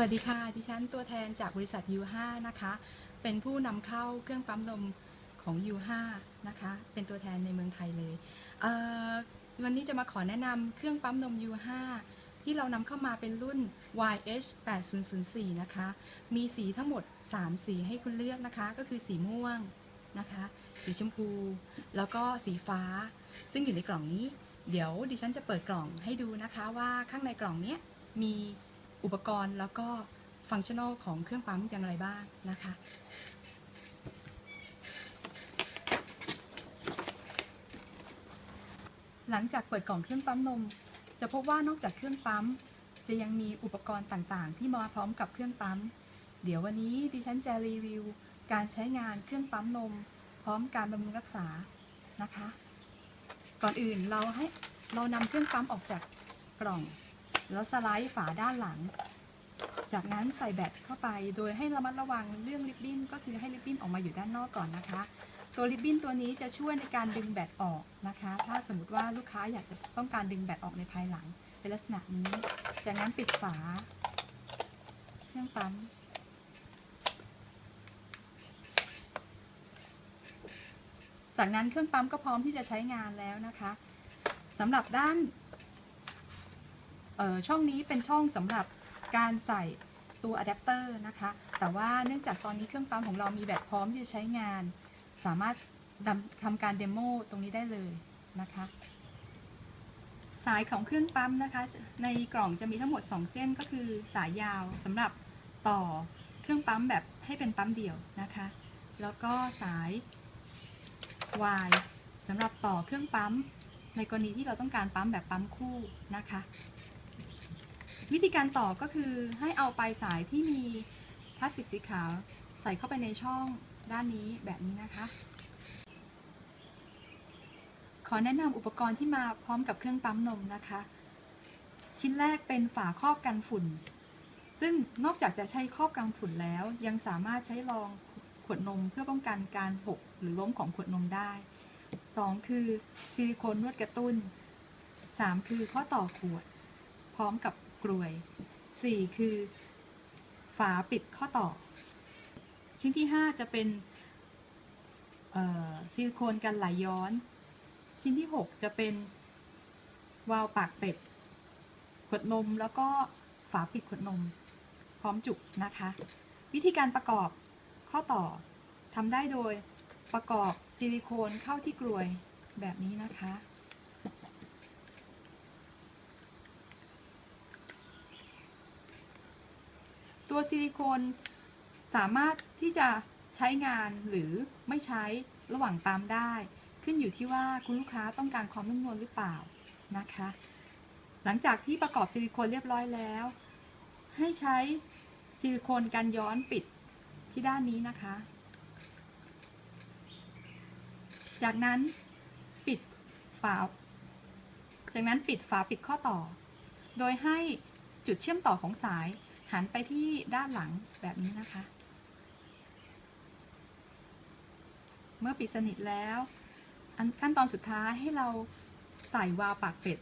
วัสดีค่ะ ดิฉันตัวแทนจากบริษัท U5 นะคะ เป็นผู้นำเข้าเครื่องปั๊มนมของ U5 นะคะ เป็นตัวแทนในเมืองไทยเลยเวันนี้จะมาขอแนะนำเครื่องปั๊มนม U5 ที่เรานำเข้ามาเป็นรุ่น YH8004 นะคะ มีสีทั้งหมด 3 สีให้คุณเลือกนะคะ ก็คือสีม่วงนะคะ สีชมพู แล้วก็สีฟ้า ซึ่งอยู่ในกล่องนี้ เดี๋ยวดิฉันจะเปิดกล่องให้ดูนะคะว่าข้างในกล่องนี้มี อุปกรณ์แล้วก็ฟังก์ชันอลของเครื่องปั๊มอย่างไรบ้างนะคะหลังจากเปิดกล่องเครื่องปั๊มนม จะพบว่านอกจากเครื่องปั๊ม จะยังมีอุปกรณ์ต่างๆ ที่มาพร้อมกับเครื่องปั๊ม เดี๋ยววันนี้ดิฉันจะรีวิว การใช้งานเครื่องปั๊มนม พร้อมการบำรุงรักษานะคะ ก่อนอื่นเราให้เรานำเครื่องปั๊มออกจากกล่อง แล้วสไลด์ฝาด้านหลัง จากนั้นใส่แบตเข้าไป โดยให้ระมัดระวังเรื่องริบบิ้นก็คือให้ริบบิ้นออกมาอยู่ด้านนอกก่อนนะคะ ตัวริบบิ้นตัวนี้จะช่วยในการดึงแบตออกนะคะ ถ้าสมมติว่าลูกค้าอยากจะต้องการดึงแบตออกในภายหลัง เป็นลักษณะนี้ จากนั้นปิดฝาเครื่องปั๊มจากนั้นเครื่องปั๊มก็พร้อมที่จะใช้งานแล้วนะคะสำหรับด้าน ช่องนี้เป็นช่องสำหรับการใส่ตัวอะแดปเตอร์นะคะ แต่ว่าเนื่องจากตอนนี้เครื่องปั๊มของเรามีแบตพร้อมที่จะใช้งาน สามารถทำการเดโมตรงนี้ได้เลยนะคะ สายของเครื่องปั๊มนะคะจะในกล่องจะมีทั้งหมด 2 เส้นก็คือสายยาวสำหรับต่อเครื่องปั๊มแบบให้เป็นปั๊มเดี่ยวนะคะ แล้วก็สาย Y สำหรับต่อเครื่องปั๊ม ในกรณีที่เราต้องการปั๊มแบบปั๊มคู่นะคะ วิธีการต่อก็คือให้เอาปลายสายที่มีพลาสติกสีขาวใส่เข้าไปในช่องด้านนี้แบบนี้นะคะ ขอแนะนำอุปกรณ์ที่มาพร้อมกับเครื่องปั๊มนมนะคะ ชิ้นแรกเป็นฝาครอบกันฝุ่น ซึ่งนอกจากจะใช้ครอบกันฝุ่นแล้ว ยังสามารถใช้รองขวดนมเพื่อป้องกันการหกหรือล้มของขวดนมได้ 2 คือซิลิโคนนวดกระตุ้น 3 คือข้อต่อขวด พร้อมกับ กลวย 4 คือ ฝาปิดข้อต่อ ชิ้นที่ 5 จะเป็นซิลิโคนกันไหลย้อน ชิ้นที่ 6 จะเป็นวาล์วปากเป็ด ขวดนมแล้วก็ฝาปิดขวดนม พร้อมจุกนะคะ วิธีการประกอบข้อต่อทำได้โดยประกอบซิลิโคนเข้าที่กลวยแบบนี้นะคะ ตัวซิลิโคนสามารถที่จะใช้งานหรือไม่ใช้ระหว่างปั๊มได้ ขึ้นอยู่ที่ว่าคุณลูกค้าต้องการความนุ่มนวลหรือเปล่านะคะ หลังจากที่ประกอบซิลิโคนเรียบร้อยแล้ว ให้ใช้ซิลิโคนกันย้อนปิดที่ด้านนี้นะคะ จากนั้นปิดฝา จากนั้นปิดฝาปิดข้อต่อ โดยให้จุดเชื่อมต่อของสาย หันไปที่ด้านหลังแบบนี้นะคะ เมื่อปิดสนิทแล้วขั้นตอนสุดท้ายให้เราใส่วาล์วปากเป็ด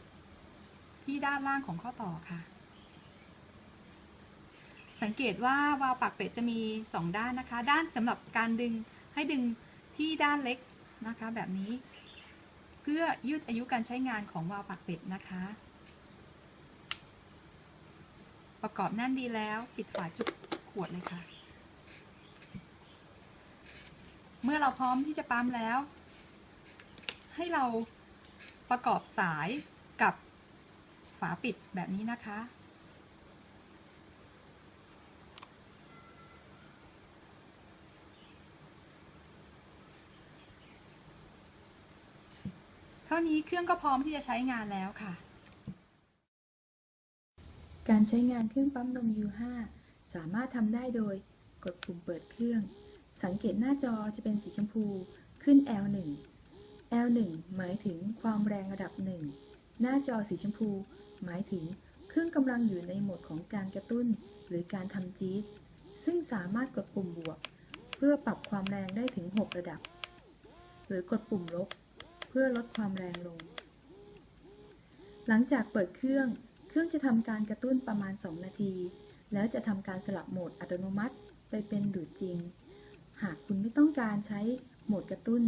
ที่ด้านล่างของข้อต่อค่ะ สังเกตว่าวาล์วปากเป็ดจะมี 2 ด้านนะคะ ด้านสำหรับการดึงให้ดึงที่ด้านเล็กนะคะแบบนี้ เพื่อยืดอายุการใช้งานของวาล์วปากเป็ดนะคะ ประกอบแน่นดีแล้ว ปิดฝาจุกขวดเลยค่ะ เมื่อเราพร้อมที่จะปั๊มแล้ว ให้เราประกอบสายกับฝาปิดแบบนี้นะคะ เท่านี้เครื่องก็พร้อมที่จะใช้งานแล้วค่ะ การใช้งานเครื่องปั๊มนม U5 สามารถทำได้โดยกดปุ่มเปิดเครื่อง สังเกตหน้าจอจะเป็นสีชมพูขึ้น L1 L1 หมายถึงความแรงระดับ 1 หน้าจอสีชมพู หมายถึงเครื่องกำลังอยู่ในโหมดของการกระตุ้น หรือการทำจี๊ดซึ่งสามารถกดปุ่มบวก เพื่อปรับความแรงได้ถึง 6 ระดับ หรือกดปุ่มลบ เพื่อลดความแรงลง หลังจากเปิดเครื่อง รื่องจะทำการกระตุ้นประมาณ 2 นาที แล้วจะทำการสลับโหมดอัตโนมัติไปเป็นดูดจริง หากคุณไม่ต้องการใช้โหมดกระตุ้น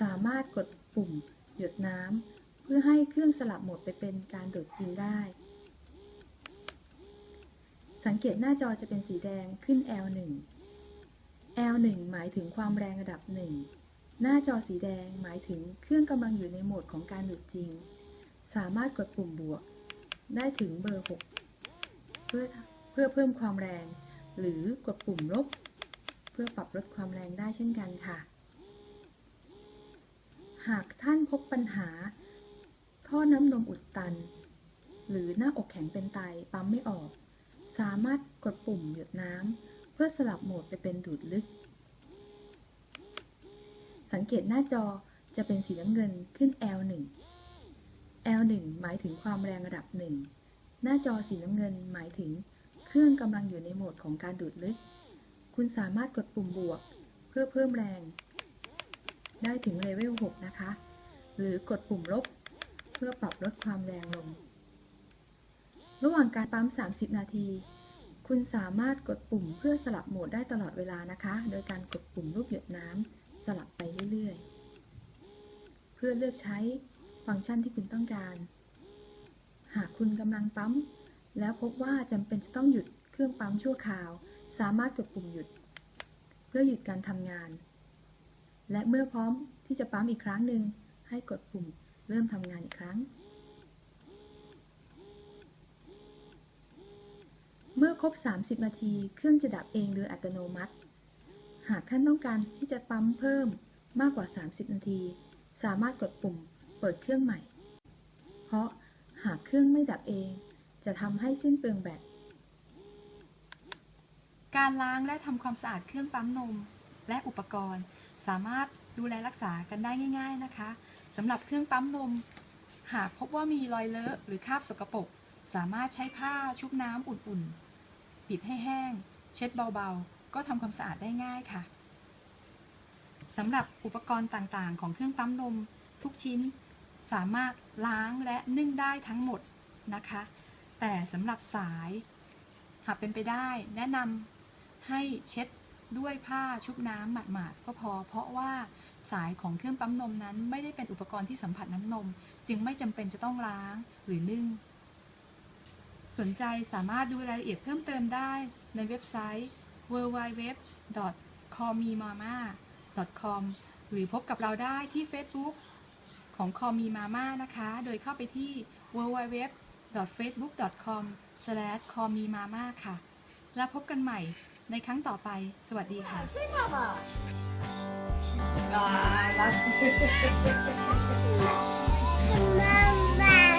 สามารถกดปุ่ม หยดน้ำเพื่อให้เครื่องสลับโหมดไปเป็นการดูดจริงได้ สังเกตหน้าจอจะเป็นสีแดงขึ้น L1 L1 หมายถึงความแรงระดับ 1 หน้าจอสีแดงหมายถึงเครื่องกำลังอยู่ในโหมดของการดูดจริง สามารถกดปุ่มบวก ได้ถึงเบอร์ 6 เพื่อเพื่อเพิ่มความแรง หรือกดปุ่มลบ เพื่อปรับลดความแรงได้เช่นกันค่ะ หากท่านพบปัญหา ท่อน้ำนมอุดตัน หรือหน้าอกแข็งเป็นไตปั๊มไม่ออก สามารถกดปุ่มหยดน้ำเพื่อสลับโหมดไปเป็นดูดลึก สังเกตหน้าจอจะเป็นสีน้ำเงินขึ้น L1 L1 หมายถึงความแรงระดับ 1 หน้าจอสีน้ำเงินหมายถึง เครื่องกำลังอยู่ในโหมดของการดูดลึก คุณสามารถกดปุ่มบวก เพื่อเพิ่มแรง ได้ถึงเลเวล 6 นะคะ หรือกดปุ่มลบ เพื่อปรับลดความแรงลง ระหว่างการปั๊ม 30 นาที คุณสามารถกดปุ่มเพื่อสลับโหมดได้ตลอดเวลานะคะ โดยการกดปุ่มรูปหยดน้ำสลับไปเรื่อยๆ เพื่อเลือกใช้ ฟังก์ชันที่คุณต้องการ หากคุณกำลังปั๊ม แล้วพบว่าจำเป็นจะต้องหยุดเครื่องปั๊มชั่วคราว สามารถกดปุ่มหยุด เพื่อหยุดการทำงาน และเมื่อพร้อมที่จะปั๊มอีกครั้งหนึ่งให้กดปุ่มเริ่มทำงานอีกครั้ง เมื่อครบ 30 นาทีเครื่องจะดับเองโดยอัตโนมัติ หากท่านต้องการที่จะปั๊มเพิ่มมากกว่า 30 นาที สามารถกดปุ่ม เปิดเครื่องใหม่ เพราะหากเครื่องไม่ดับเอง จะทำให้สิ้นเปลืองแบต การล้างและทำความสะอาดเครื่องปั๊มนม และอุปกรณ์ สามารถดูแลรักษากันได้ง่าย ๆนะคะสำหรับเครื่องปั๊มนม หากพบว่ามีรอยเลอะหรือคราบสกปรกสามารถใช้ผ้าชุบน้ำอุ่นๆ ปิดให้แห้ง เช็ดเบาๆ ก็ทำความสะอาดได้ง่ายค่ะสำหรับอุปกรณ์ต่างๆ ของเครื่องปั๊มนม ทุกชิ้น สามารถล้างและนึ่งได้ทั้งหมดนะคะ แต่สำหรับสายหากเป็นไปได้แนะนำให้เช็ดด้วยผ้าชุบน้ำหมาดๆก็พอ เพราะว่าสายของเครื่องปั๊มนมนั้นไม่ได้เป็นอุปกรณ์ที่สัมผัสน้ำนม จึงไม่จำเป็นจะต้องล้างหรือนึ่ง สนใจสามารถดูรายละเอียดเพิ่มเติมได้ในเว็บไซต์ www.comimama.com หรือพบกับเราได้ที่ Facebook ของคอมีมาม่านะคะ โดยเข้าไปที่ www.facebook.com/comimama ค่ะ แล้วพบกันใหม่ในครั้งต่อไป สวัสดีค่ะแม่